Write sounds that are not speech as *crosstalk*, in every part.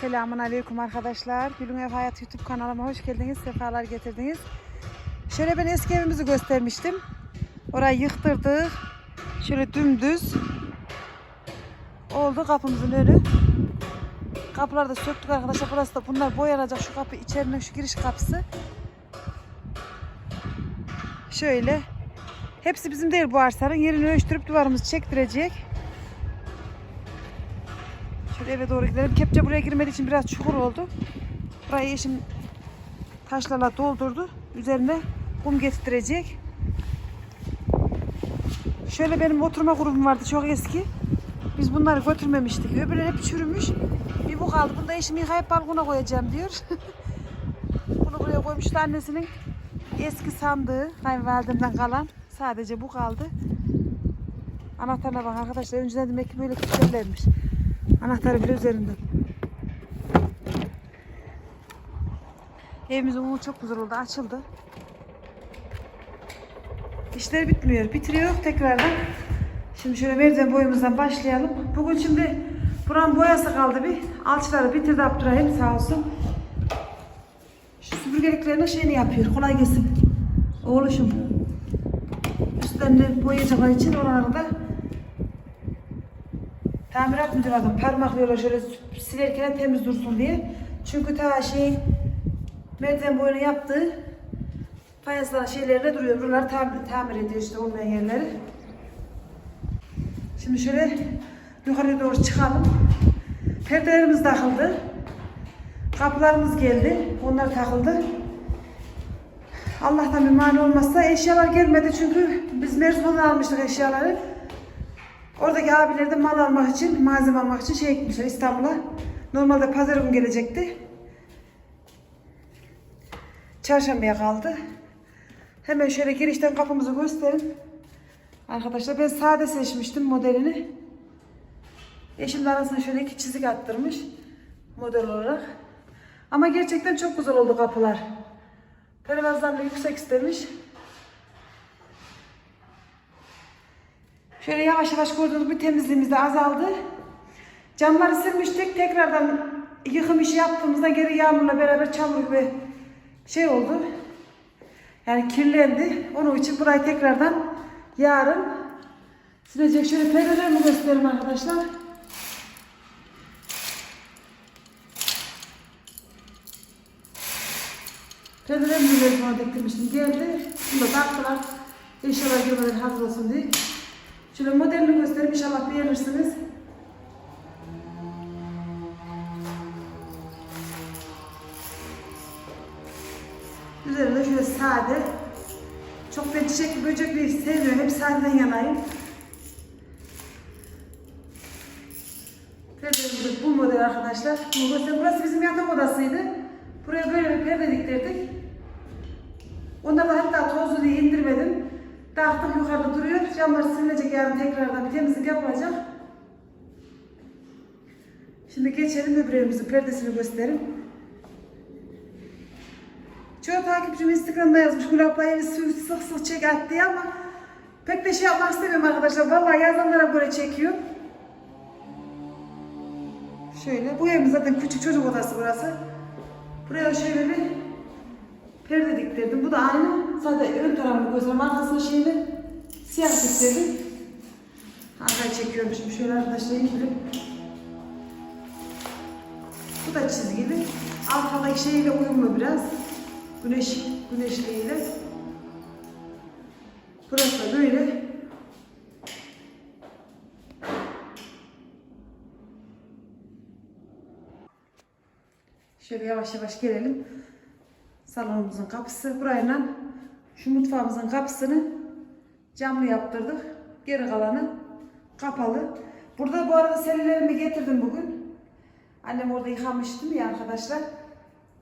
Selamun Aleyküm arkadaşlar. Gülün Ev Hayat YouTube kanalıma hoş geldiniz. Sefalar getirdiniz. Şöyle ben eski evimizi göstermiştim. Orayı yıktırdık. Şöyle dümdüz. Oldu kapımızın önü. Kapıları da söktük arkadaşlar. Burası da bunlar boyanacak. Şu kapı içerinin şu giriş kapısı. Şöyle. Hepsi bizim değil bu arsanın. Yerini ölçtürüp duvarımızı çektirecek. Şöyle eve doğru gidelim. Kepçe buraya girmediği için biraz çukur oldu. Burayı eşim taşlarla doldurdu. Üzerine kum getirecek. Şöyle benim oturma grubum vardı çok eski. Biz bunları götürmemiştik. Öbürleri hep çürümüş. Bir bu kaldı. Bunu da eşim yıkayıp balkona koyacağım diyor. *laughs* Bunu buraya koymuştu annesinin eski sandığı kayınvalidemden kalan. Sadece bu kaldı. Anahtarına bak arkadaşlar. Önceden demek ki böyle küçüklermiş. Anahtarı bile üzerinde. Evimizin umumu çok güzel oldu. Açıldı. İşler bitmiyor. Bitiriyor tekrardan. Şimdi şöyle merdiven boyumuzdan başlayalım. Bugün şimdi buranın boyası kaldı bir. Alçıları bitirdi Abdurrahim sağ olsun. Şu süpürgeliklerine şeyini yapıyor. Kolay gelsin. Oğluşum. Üstlerini boyayacaklar için oralarda Tamirat müdürü adam parmaklıyorlar şöyle silerken temiz dursun diye. Çünkü ta şey merdiven boyunu yaptığı fayanslar şeylerle duruyor. Buraları tamir, tamir ediyor işte olmayan yerleri. Şimdi şöyle yukarıya doğru çıkalım. Perdelerimiz takıldı. Kapılarımız geldi. Onlar takıldı. Allah'tan bir mani olmazsa eşyalar gelmedi çünkü biz Merzu'dan almıştık eşyaları. Oradaki abiler de mal almak için, malzeme almak için şey gitmişler İstanbul'a. Normalde pazar günü gelecekti. Çarşambaya kaldı. Hemen şöyle girişten kapımızı gösterin. Arkadaşlar ben sade seçmiştim modelini. Eşim de arasına şöyle iki çizik attırmış model olarak. Ama gerçekten çok güzel oldu kapılar. Pervazdan da yüksek istemiş. Şöyle yavaş yavaş gördüğünüz bir temizliğimiz de azaldı. Camları silmiştik. Tekrardan yıkım işi yaptığımızda geri yağmurla beraber çamur gibi şey oldu. Yani kirlendi. Onun için burayı tekrardan yarın silecek. Şöyle perdelerimi göstereyim arkadaşlar. Perdelerimi de diktirmiştim. Geldi. Bunu da taktılar. İnşallah görmeden hazır olsun diye. Şöyle modelini göstereyim inşallah beğenirsiniz. Üzerinde şöyle sade. Çok ben çiçekli böcekli sevmiyorum. Hep sadeden yanayım. Perdemiz bu model arkadaşlar. Göstereyim. Burası bizim yatak odasıydı. Buraya böyle bir perde diktirdik. Onda da hatta tozlu diye indirmedim. Dağıttık yukarıda duruyor. Camlar silinecek yarın tekrardan bir temizlik yapılacak. Şimdi geçelim öbür evimizin perdesini göstereyim. Çoğu takipçim Instagram'da yazmış Gül abla evi sık sık çek at ama pek de şey yapmak istemiyorum arkadaşlar. Vallahi yazanlara göre çekiyor. Şöyle. Bu evimiz zaten küçük çocuk odası burası. Buraya şöyle bir perde diktirdim. Bu da aynı. Sadece ön tarafını göstereyim. Arkasına şeyini siyah diktirdim. Arkaya çekiyormuşum. Şöyle arkadaşlar indirim. Bu da çizgili. Alttaki şeyle uyumlu biraz. Güneş, güneşliğiyle. Burası da böyle. Şöyle yavaş yavaş gelelim. Salonumuzun kapısı burayla şu mutfağımızın kapısını camlı yaptırdık. Geri kalanı kapalı. Burada bu arada serilerimi getirdim bugün. Annem orada yıkamıştım ya arkadaşlar.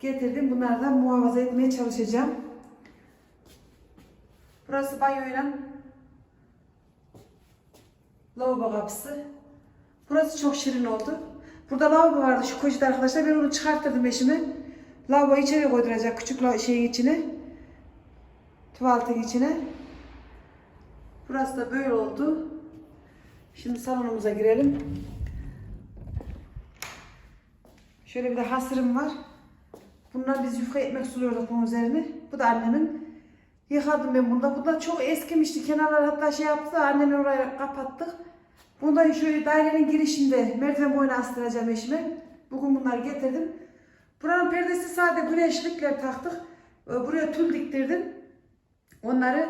Getirdim. Bunlardan muhafaza etmeye çalışacağım. Burası banyoyla lavabo kapısı. Burası çok şirin oldu. Burada lavabo vardı şu koşuda arkadaşlar. Ben onu çıkarttırdım eşime. Lavabo içeri koyduracak küçük şeyin içine. Tuvaletin içine. Burası da böyle oldu. Şimdi salonumuza girelim. Şöyle bir de hasırım var. Bunlar biz yufka ekmek suluyorduk bunun üzerine. Bu da annemin. Yıkadım ben bunda. Bu da çok eskimişti. Kenarlar hatta şey yaptı. Annemin oraya kapattık. Bundan şöyle dairenin girişinde merdiven boyuna astıracağım eşime. Bugün bunları getirdim. Buranın perdesi sade güneşlikler taktık. Ee, Buraya tül diktirdim. Onları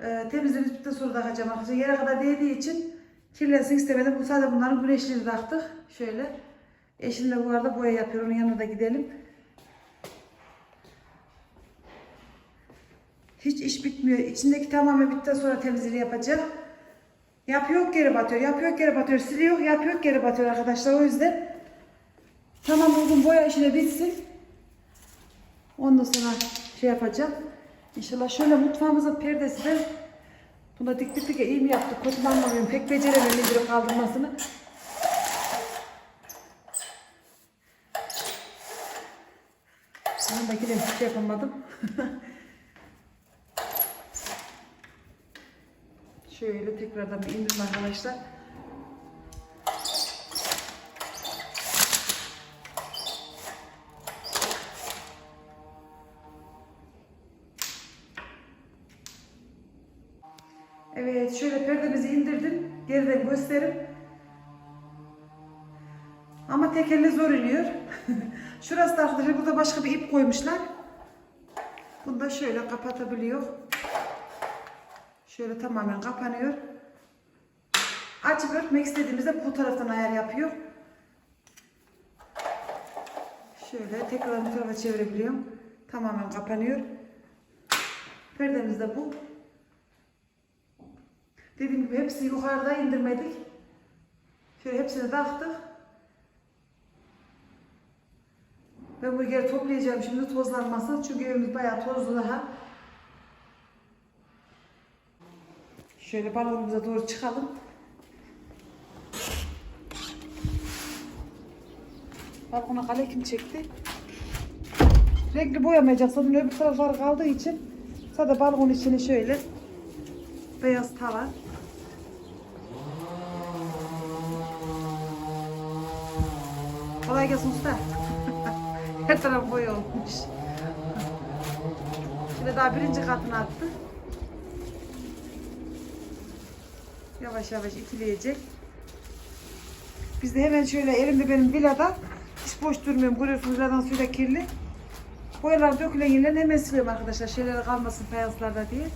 e, temizledikten sonra takacağım arkadaşlar. Yere kadar değdiği için kirlensin istemedim. Bu sadece bunların güneşliğini taktık. Şöyle. Eşim de bu arada boya yapıyor. Onun yanına da gidelim. Hiç iş bitmiyor. İçindeki tamamen bittikten sonra temizliğini yapacak. Yapıyor geri batıyor. Yapıyor geri batıyor. Siliyor. Yapıyor geri batıyor arkadaşlar. O yüzden tamam bugün boya işine bitsin. Ondan sonra şey yapacağım. İnşallah şöyle mutfağımızın perdesi de buna diktik dik iyi mi yaptık? Anlamıyorum. Pek beceremiyorum indirip kaldırmasını. Yanındaki de hiç şey yapamadım. *laughs* Şöyle tekrardan bir indirin arkadaşlar. Evet şöyle perdemizi indirdim. Geriden gösterip. Ama tekerle zor iniyor. *laughs* Şurası da arkadaşlar burada başka bir ip koymuşlar. Bunu da şöyle kapatabiliyor. Şöyle tamamen kapanıyor. Açıp örtmek istediğimizde bu taraftan ayar yapıyor. Şöyle tekrar bu tarafa çevirebiliyorum. Tamamen kapanıyor. Perdemiz de bu. Dediğim gibi hepsi yukarıda indirmedik. Şöyle hepsini taktık. Ben bunu geri toplayacağım şimdi tozlanmasın. Çünkü evimiz bayağı tozlu daha. Şöyle balonumuza doğru çıkalım. Balkona kale kim çekti? Renkli boyamayacak. Zaten öbür tarafları kaldığı için sadece balkon içini şöyle beyaz tava. Kolay gelsin usta. *laughs* Her taraf boya olmuş. Şimdi daha birinci katını attı. Yavaş yavaş itileyecek. Biz de hemen şöyle elimde benim villada hiç boş durmuyorum. Görüyorsunuz villadan suyla kirli. Boyalar dökülen yerlerini hemen siliyorum arkadaşlar. Şeyleri kalmasın fayanslarda diye.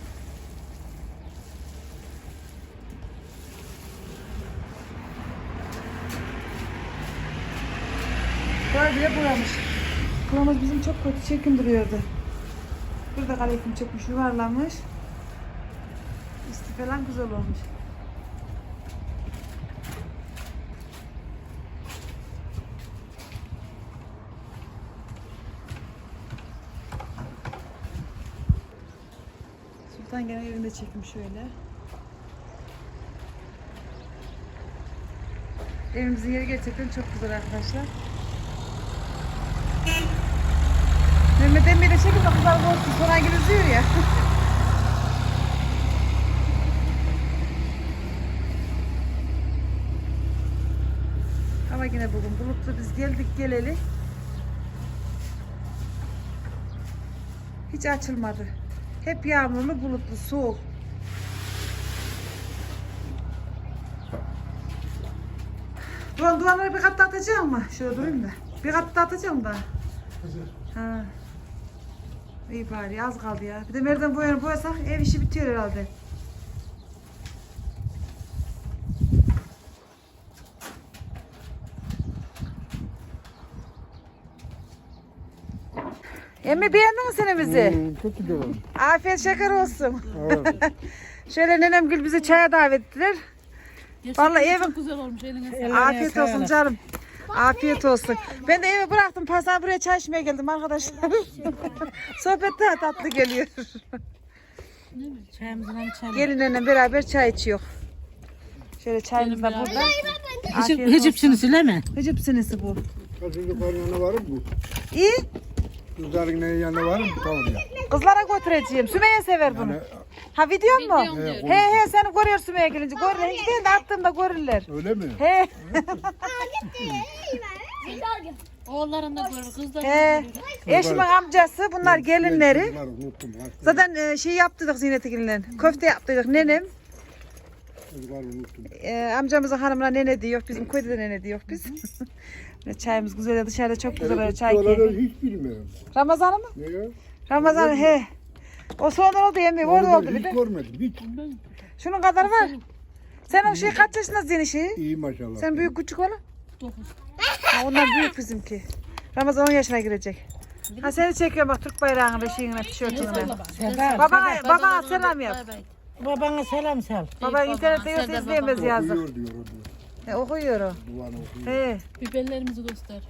Böyle bile boyamış. Kılavuz bizim çok kötü çirkin duruyordu. Burada kalekim çökmüş, yuvarlanmış. Üstü falan güzel olmuş. Sultan gene evinde çekmiş şöyle. Evimizin yeri gerçekten çok güzel arkadaşlar. Emre de çekip kızlar olsun sonra gözüyor ya. *laughs* Ama yine bugün bulutlu biz geldik geleli. Hiç açılmadı. Hep yağmurlu bulutlu soğuk. Duvar, duvarları bir kat daha atacağım mı? Şöyle durayım da. Bir kat daha atacağım da. Ha. İyi bari az kaldı ya. Bir de merdiven boyanı boyasak ev işi bitiyor herhalde. Emmi beğendin mi sen bizi? Hmm, çok güzel olmuş. Afiyet şeker olsun. Evet. *laughs* Şöyle nenemgül bizi çaya davet ettiler. Vallahi evim çok güzel olmuş elinize. Afiyet olsun canım. Afiyet olsun. Ben de evi bıraktım. Pazar buraya çay içmeye geldim arkadaşlar. *laughs* Sohbet daha tatlı geliyor. Çayımızdan içelim. Beraber çay içiyor. Şöyle çayımız da burada. Afiyet olsun. Hıcıpçını sileme. Hıcıp sinisi bu. Kaçıncı karın yanına var mı bu? İyi. Kızların yanına var mı? Tamam ya. Kızlara götüreceğim. Sümeyye sever bunu. Yani, Ha video mu? Videom diyor. He he seni görüyor Sümeyye gelince. Görür. Hiç değil de attığımda görürler. öyle mi? He. *laughs* Oğulların da görür, He. Eşimin amcası bunlar gelinleri. Çocukları unuttum. Zaten e, şey yaptırdık Ziynet'e gelinle. Köfte yaptırdık nenem. Çocukları unuttum. E, amcamızın hanımına nene diyor. Bizim köyde de nene diyor biz. Böyle *laughs* çayımız güzel dışarıda çok güzel böyle çay Oraları keyfi. hiç bilmiyorum. Ramazan'ı mı? Ne ya? Ramazan he. O sonra oldu yemeği orada oldu bir de. hiç görmedim. Hiç. Şunun kadar var. Sen o şey kaç yaşındasın Zeyni şeyi? İyi maşallah. Sen büyük küçük oğlum. Dokuz. Ha, ondan büyük bizimki. Ramazan 10 yaşına girecek. Ha seni çekiyorum bak Türk bayrağını, şeyine, tişörtüne. Selam. Baba, baba selam yap. Babana selam sal. Baba internette yoksa izleyemez yazdık. Okuyor diyor o diyor. He, okuyor o. Duvan okuyor. He, Biberlerimizi göster.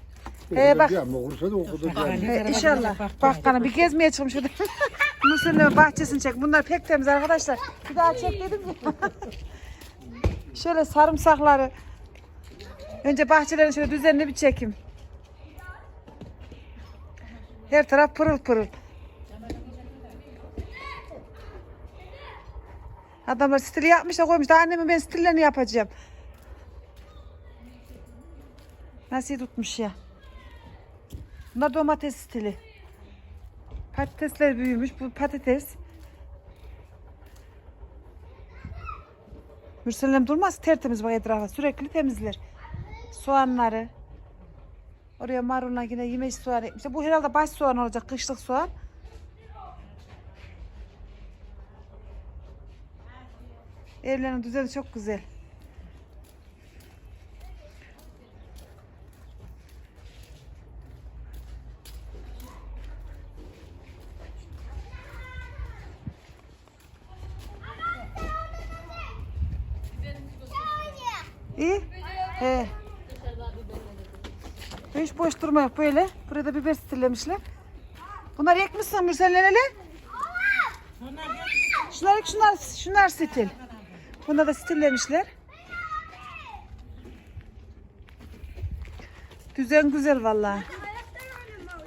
He, bak. Okursa da inşallah. Bak kana bir gezmeye çıkmış şurada. *laughs* Mısır'ın bahçesini çek. Bunlar pek temiz arkadaşlar. Bir daha çek dedim ya. *laughs* şöyle sarımsakları. Önce bahçelerin şöyle düzenli bir çekim. Her taraf pırıl pırıl. Adamlar stili yapmış da koymuş. Daha annemin ben stillerini yapacağım. Nasıl tutmuş ya. Bunlar domates stili. Patatesler büyümüş. Bu patates. Mürselem durmaz. Tertemiz bak etrafa. Sürekli temizler. Soğanları. Oraya maruluna yine yemek soğan ekmişler. Bu herhalde baş soğan olacak. Kışlık soğan. Evlerin düzeni çok güzel. İyi. He. Hiç boş durma yok böyle. Buraya da biber stillemişler. Bunlar ekmişsin Mürsel'le hele. Şunlar şunlar şunlar stil. Bunda da stillemişler. Düzen güzel vallahi.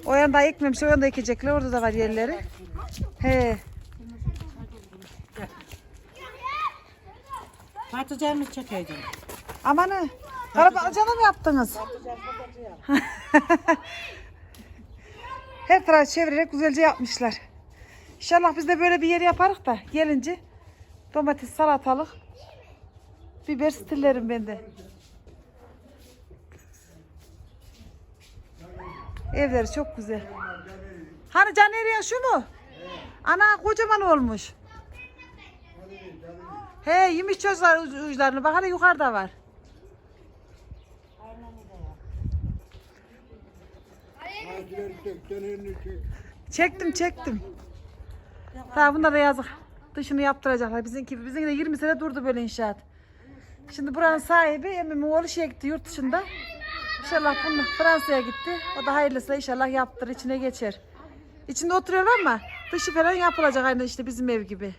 O yanda ekmemiş, o yanda ekecekler. Orada da var yerleri. He. Patlıcanını çekeceğim. Amanı. Karabalıcanı mı yaptınız? Her tarafı çevirerek güzelce yapmışlar. İnşallah biz de böyle bir yer yaparız da gelince domates, salatalık, biber stillerim ben de. Evleri çok güzel. Hani Caner şu mu? Ana kocaman olmuş. He yemiş çocuklar uçlarını. Bak hani yukarıda var. Ağaçları çek, kenarını çek. Çektim çektim. Tamam bunlar da yazık. Dışını yaptıracaklar. Bizimki, bizimki de 20 sene durdu böyle inşaat. Şimdi buranın sahibi emmimin oğlu şeye gitti yurt dışında. İnşallah bunlar Fransa'ya gitti. O da hayırlısıyla inşallah yaptır içine geçer. İçinde oturuyorlar ama dışı falan yapılacak aynı işte bizim ev gibi.